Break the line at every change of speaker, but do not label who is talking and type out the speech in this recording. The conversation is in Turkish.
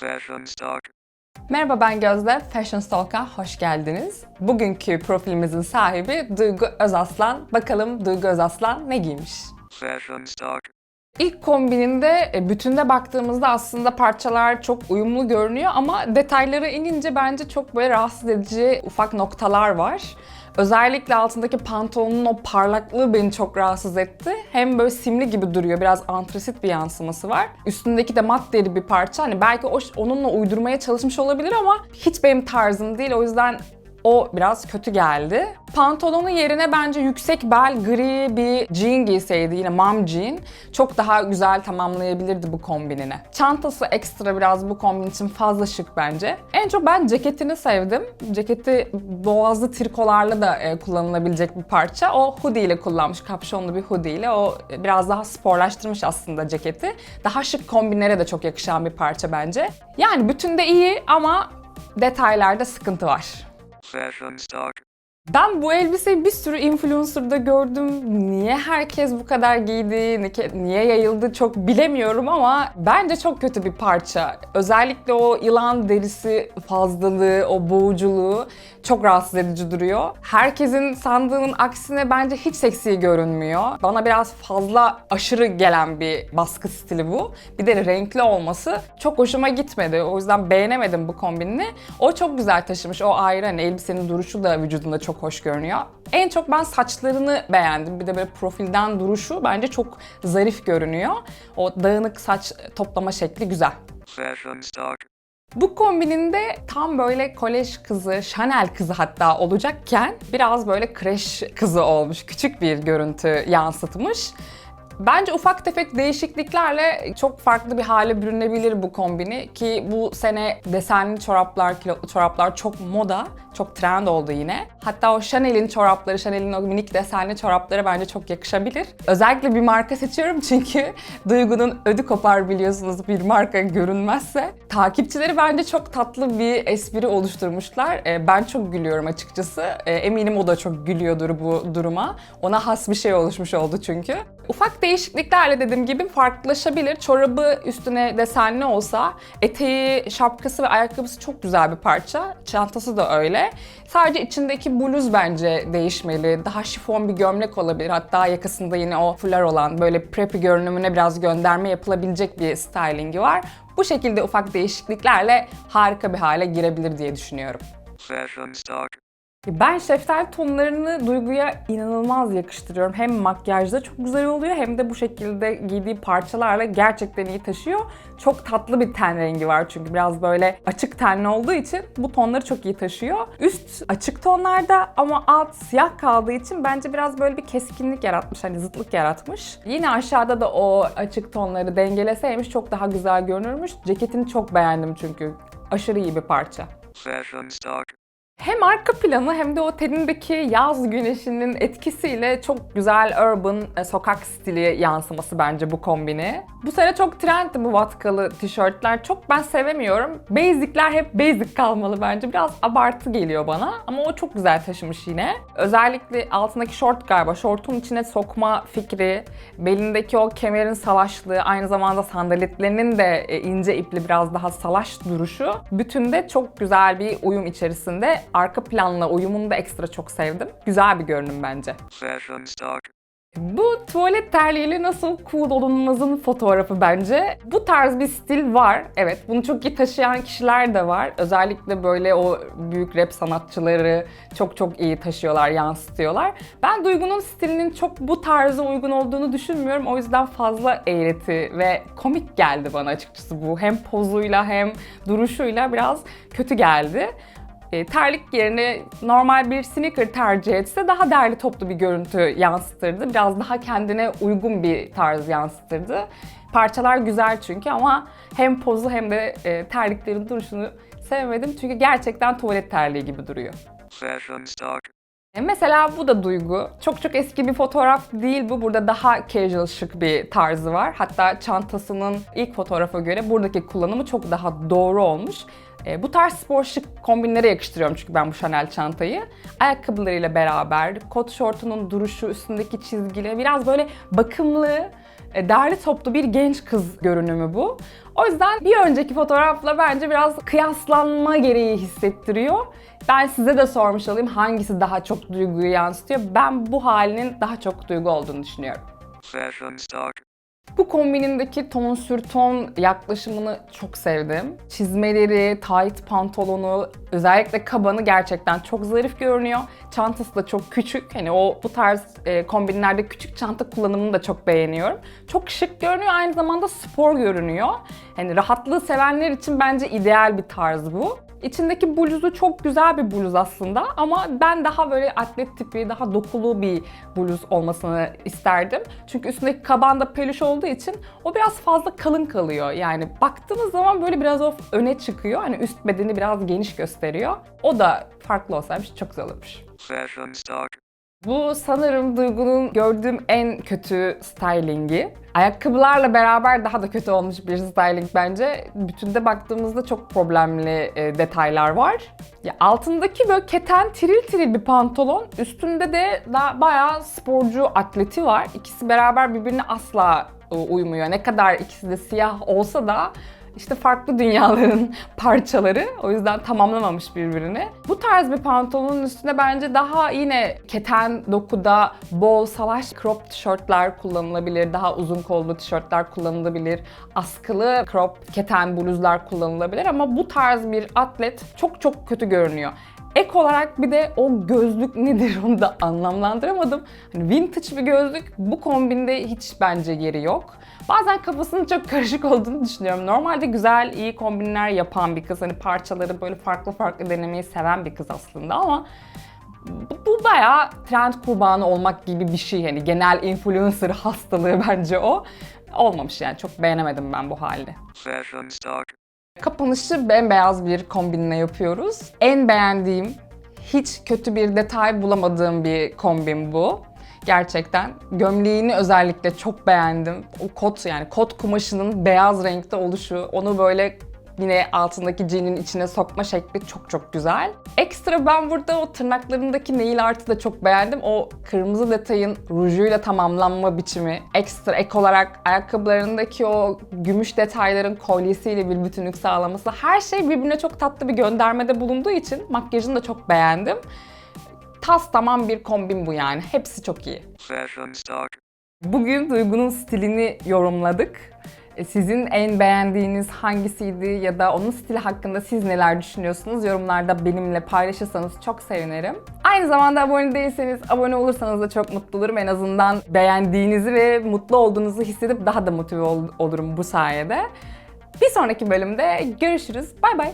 Fashion Stock.
Merhaba ben Gözde, Fashion Stalk'a hoş geldiniz. Bugünkü profilimizin sahibi Duygu Özaslan. Bakalım Duygu Özaslan ne giymiş?
Fashion Stock.
İlk kombininde e, bütünde baktığımızda aslında parçalar çok uyumlu görünüyor ama detaylara inince bence çok böyle rahatsız edici ufak noktalar var. Özellikle altındaki pantolonun o parlaklığı beni çok rahatsız etti. Hem böyle simli gibi duruyor, biraz antrasit bir yansıması var. Üstündeki de mat deri bir parça. Hani belki o, onunla uydurmaya çalışmış olabilir ama hiç benim tarzım değil. O yüzden o biraz kötü geldi. Pantolonun yerine bence yüksek bel gri bir jean giyseydi yine mom jean çok daha güzel tamamlayabilirdi bu kombinini. Çantası ekstra biraz bu kombin için fazla şık bence. En çok ben ceketini sevdim. Ceketi boğazlı trikolarla da e, kullanılabilecek bir parça. O hoodie ile kullanmış, kapşonlu bir hoodie ile. O e, biraz daha sporlaştırmış aslında ceketi. Daha şık kombinlere de çok yakışan bir parça bence. Yani bütünde iyi ama detaylarda sıkıntı var. Ben bu elbiseyi bir sürü influencer'da gördüm. Niye herkes bu kadar giydi, ni- niye yayıldı çok bilemiyorum ama bence çok kötü bir parça. Özellikle o yılan derisi fazlalığı, o boğuculuğu çok rahatsız edici duruyor. Herkesin sandığının aksine bence hiç seksi görünmüyor. Bana biraz fazla aşırı gelen bir baskı stili bu. Bir de renkli olması çok hoşuma gitmedi. O yüzden beğenemedim bu kombinini. O çok güzel taşımış. O ayrı hani elbisenin duruşu da vücudunda çok hoş görünüyor. En çok ben saçlarını beğendim. Bir de böyle profilden duruşu bence çok zarif görünüyor. O dağınık saç toplama şekli güzel.
Fashion.
Bu kombininde tam böyle kolej kızı, Chanel kızı hatta olacakken biraz böyle kreş kızı olmuş. Küçük bir görüntü yansıtmış. Bence ufak tefek değişikliklerle çok farklı bir hale bürünebilir bu kombini ki bu sene desenli çoraplar, kilotlu çoraplar çok moda, çok trend oldu yine. Hatta o Chanel'in çorapları, Chanel'in o minik desenli çorapları bence çok yakışabilir. Özellikle bir marka seçiyorum çünkü Duygu'nun ödü kopar biliyorsunuz bir marka görünmezse. Takipçileri bence çok tatlı bir espri oluşturmuşlar. Ee, Ben çok gülüyorum açıkçası. Ee, Eminim o da çok gülüyordur bu duruma. Ona has bir şey oluşmuş oldu çünkü. Ufak değişikliklerle dediğim gibi farklılaşabilir. Çorabı üstüne desenli olsa, eteği, şapkası ve ayakkabısı çok güzel bir parça. Çantası da öyle. Sadece içindeki bluz bence değişmeli. Daha şifon bir gömlek olabilir. Hatta yakasında yine o fular olan böyle preppy görünümüne biraz gönderme yapılabilecek bir stylingi var. Bu şekilde ufak değişikliklerle harika bir hale girebilir diye düşünüyorum.
Fashion.
Ben şeftali tonlarını Duygu'ya inanılmaz yakıştırıyorum. Hem makyajda çok güzel oluyor hem de bu şekilde giydiği parçalarla gerçekten iyi taşıyor. Çok tatlı bir ten rengi var çünkü biraz böyle açık tenli olduğu için bu tonları çok iyi taşıyor. Üst açık tonlarda ama alt siyah kaldığı için bence biraz böyle bir keskinlik yaratmış, hani zıtlık yaratmış. Yine aşağıda da o açık tonları dengeleseymiş çok daha güzel görünürmüş. Ceketini çok beğendim çünkü. Aşırı iyi bir parça.
Fashion Stock.
Hem arka planı hem de o tenindeki yaz güneşinin etkisiyle çok güzel urban e, sokak stili yansıması bence bu kombini. Bu sene çok trendti bu vatkalı tişörtler. Çok ben sevemiyorum. Basic'ler hep basic kalmalı bence. Biraz abartı geliyor bana ama o çok güzel taşımış yine. Özellikle altındaki şort galiba. Şortun içine sokma fikri, belindeki o kemerin salaşlığı, aynı zamanda sandaletlerinin de e, ince ipli biraz daha salaş duruşu. Bütünde çok güzel bir uyum içerisinde. Arka planla uyumunu da ekstra çok sevdim. Güzel bir görünüm bence.
Fashion Stock.
Bu tuvalet terliğiyle nasıl cool olunmazın fotoğrafı bence. Bu tarz bir stil var. Evet bunu çok iyi taşıyan kişiler de var. Özellikle böyle o büyük rap sanatçıları çok çok iyi taşıyorlar, yansıtıyorlar. Ben Duygu'nun stilinin çok bu tarza uygun olduğunu düşünmüyorum. O yüzden fazla eğreti ve komik geldi bana açıkçası bu. Hem pozuyla hem duruşuyla biraz kötü geldi. E, terlik yerine normal bir sneaker tercih etse daha derli toplu bir görüntü yansıtırdı. Biraz daha kendine uygun bir tarz yansıtırdı. Parçalar güzel çünkü ama hem pozu hem de e, terliklerin duruşunu sevmedim. Çünkü gerçekten tuvalet terliği gibi duruyor.
Fashion Stock.
E, Mesela bu da Duygu. Çok çok eski bir fotoğraf değil bu. Burada daha casual şık bir tarzı var. Hatta çantasının ilk fotoğrafa göre buradaki kullanımı çok daha doğru olmuş. E, bu tarz spor şık kombinlere yakıştırıyorum çünkü ben bu Chanel çantayı. Ayakkabılarıyla beraber, kot şortunun duruşu, üstündeki çizgiyle biraz böyle bakımlı, derli toplu bir genç kız görünümü bu. O yüzden bir önceki fotoğrafla bence biraz kıyaslanma gereği hissettiriyor. Ben size de sormuş olayım hangisi daha çok duyguyu yansıtıyor. Ben bu halinin daha çok duygu olduğunu düşünüyorum. Bu kombinindeki ton sür ton yaklaşımını çok sevdim. Çizmeleri, tight pantolonu, özellikle kabanı gerçekten çok zarif görünüyor. Çantası da çok küçük. Hani o bu tarz e, kombinlerde küçük çanta kullanımını da çok beğeniyorum. Çok şık görünüyor, aynı zamanda spor görünüyor. Hani rahatlığı sevenler için bence ideal bir tarz bu. İçindeki bluzu çok güzel bir bluz aslında ama ben daha böyle atlet tipi, daha dokulu bir bluz olmasını isterdim. Çünkü üstündeki kaban da peluş olduğu için o biraz fazla kalın kalıyor. Yani baktığınız zaman böyle biraz o öne çıkıyor. Hani üst bedeni biraz geniş gösteriyor. O da farklı olsaymış çok güzel olurmuş.
Fashion.
Bu sanırım Duygu'nun gördüğüm en kötü stylingi. Ayakkabılarla beraber daha da kötü olmuş bir styling bence. Bütünde baktığımızda çok problemli e, detaylar var. Ya altındaki böyle keten tiril tiril bir pantolon, üstünde de daha bayağı sporcu atleti var. İkisi beraber birbirine asla e, uymuyor. Ne kadar ikisi de siyah olsa da işte farklı dünyaların parçaları. O yüzden tamamlamamış birbirini. Bu tarz bir pantolonun üstüne bence daha yine keten dokuda bol salaş crop tişörtler kullanılabilir. Daha uzun kollu tişörtler kullanılabilir. Askılı crop keten bluzlar kullanılabilir ama bu tarz bir atlet çok çok kötü görünüyor. Ek olarak bir de o gözlük nedir onu da anlamlandıramadım. Hani vintage bir gözlük bu kombinde hiç bence yeri yok. Bazen kafasının çok karışık olduğunu düşünüyorum. Normalde güzel, iyi kombinler yapan bir kız. Hani parçaları böyle farklı farklı denemeyi seven bir kız aslında ama bu, bu bayağı trend kurbanı olmak gibi bir şey. Yani genel influencer hastalığı bence o. Olmamış yani. Çok beğenemedim ben bu halini. Kapanışı bembeyaz bir kombinle yapıyoruz. En beğendiğim, hiç kötü bir detay bulamadığım bir kombin bu. Gerçekten. Gömleğini özellikle çok beğendim. O kot yani kot kumaşının beyaz renkte oluşu, onu böyle yine altındaki jean'in içine sokma şekli çok çok güzel. Ekstra ben burada o tırnaklarındaki nail art'ı da çok beğendim. O kırmızı detayın rujuyla tamamlanma biçimi. Ekstra ek olarak ayakkabılarındaki o gümüş detayların kolyesiyle bir bütünlük sağlaması. Her şey birbirine çok tatlı bir göndermede bulunduğu için makyajını da çok beğendim. Tas tamam bir kombin bu yani. Hepsi çok iyi. Bugün Duygu'nun stilini yorumladık. E, Sizin en beğendiğiniz hangisiydi ya da onun stili hakkında siz neler düşünüyorsunuz? Yorumlarda benimle paylaşırsanız çok sevinirim. Aynı zamanda abone değilseniz abone olursanız da çok mutlu olurum. En azından beğendiğinizi ve mutlu olduğunuzu hissedip daha da motive ol- olurum bu sayede. Bir sonraki bölümde görüşürüz. Bay bay.